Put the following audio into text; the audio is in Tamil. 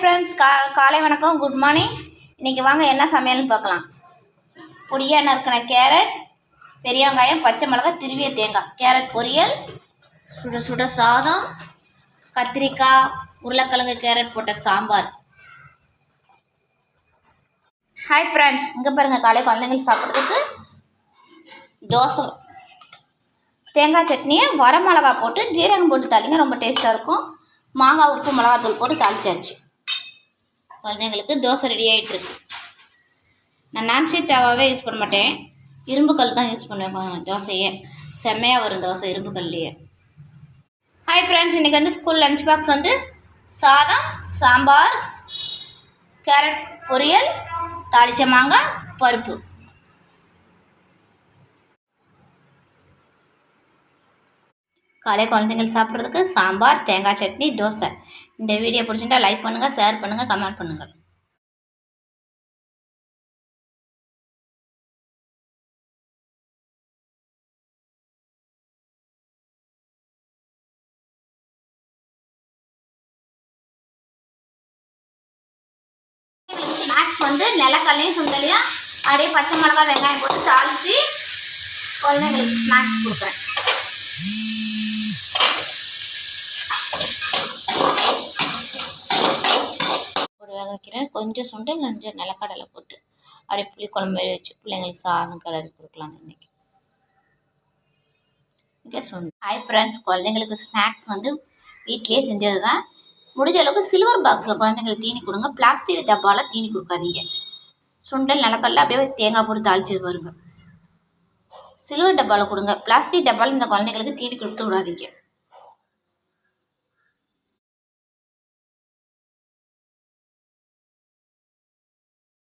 ஃப்ரெண்ட்ஸ் கா காலை வணக்கம் குட் மார்னிங் இன்றைக்கி வாங்க என்ன சமையல்னு பார்க்கலாம். பொடியாக நறுக்கின கேரட் பெரிய வெங்காயம் பச்சை மிளகாய் திருவிய தேங்காய். கேரட் பொரியல் சுட சுட சாதம் கத்திரிக்காய் உருளைக்கிழங்கு கேரட் போட்ட சாம்பார். ஹாய் ஃப்ரெண்ட்ஸ் இங்கே பாருங்கள் காலை குழந்தைங்களுக்கு சாப்பிட்றதுக்கு தோசை. தேங்காய் சட்னியை வர மிளகா போட்டு ஜீரகம் போட்டு தாளிங்க ரொம்ப டேஸ்ட்டாக இருக்கும். மாங்காய் உப்பு மிளகாத்தூள் போட்டு தாளிச்சாச்சு. குழந்தைங்களுக்கு தோசை ரெடி ஆகிட்டுருக்கு நான் நான்ஸ்டிக் தவாவே யூஸ் பண்ண மாட்டேன். இரும்பு கல் தான் யூஸ் பண்ணுவேன் தோசையே. செம்மையாக வரும் தோசை இரும்பு கல்லையே. ஹாய் ஃப்ரெண்ட்ஸ் இன்றைக்கி வந்து ஸ்கூல் லஞ்ச் பாக்ஸ் வந்து சாதம் சாம்பார் கேரட் பொரியல் தாளிச்ச மாங்காய் பருப்பு. காலை குழந்தைங்கள் சாப்பிட்றதுக்கு சாம்பார் தேங்காய் சட்னி தோசை. இந்த வீடியோ பிடிச்சிருந்தா லைக் பண்ணுங்கள் ஷேர் பண்ணுங்கள் கமெண்ட் பண்ணுங்கள் வந்து நிலக்கல்லையும் சுண்டலையும் அப்படியே பச்சை மிளகா வெங்காயம் போட்டு தாளித்து குழந்தைங்களுக்கு ஸ்நாக்ஸ் கொடுக்குறேன். வேக வைக்கிறேன் கொஞ்சம் சுண்டல் கொஞ்சம் நிலக்கடலை போட்டு அப்படியே புளி குழம்பு மாதிரி வச்சு பிள்ளைங்களுக்கு சாதம் கலரி கொடுக்கலாம் இன்றைக்கி ஓகே சுண்டல் ஹாய் ஃப்ரெண்ட்ஸ் குழந்தைங்களுக்கு ஸ்நாக்ஸ் வந்து வீட்லேயே செஞ்சது தான் முடிஞ்ச அளவுக்கு சில்வர் பாக்ஸில் குழந்தைங்களுக்கு தீனி கொடுங்க. பிளாஸ்டிக் டப்பாவில் தீனி கொடுக்காதீங்க. சுண்டல் நிலக்கடல அப்படியே தேங்காய் போட்டு தாளிச்சு பாருங்க. சில்வர் டப்பாவில் கொடுங்க. பிளாஸ்டிக் டப்பாவில் இந்த குழந்தைங்களுக்கு தீனி கொடுத்து விடாதீங்க.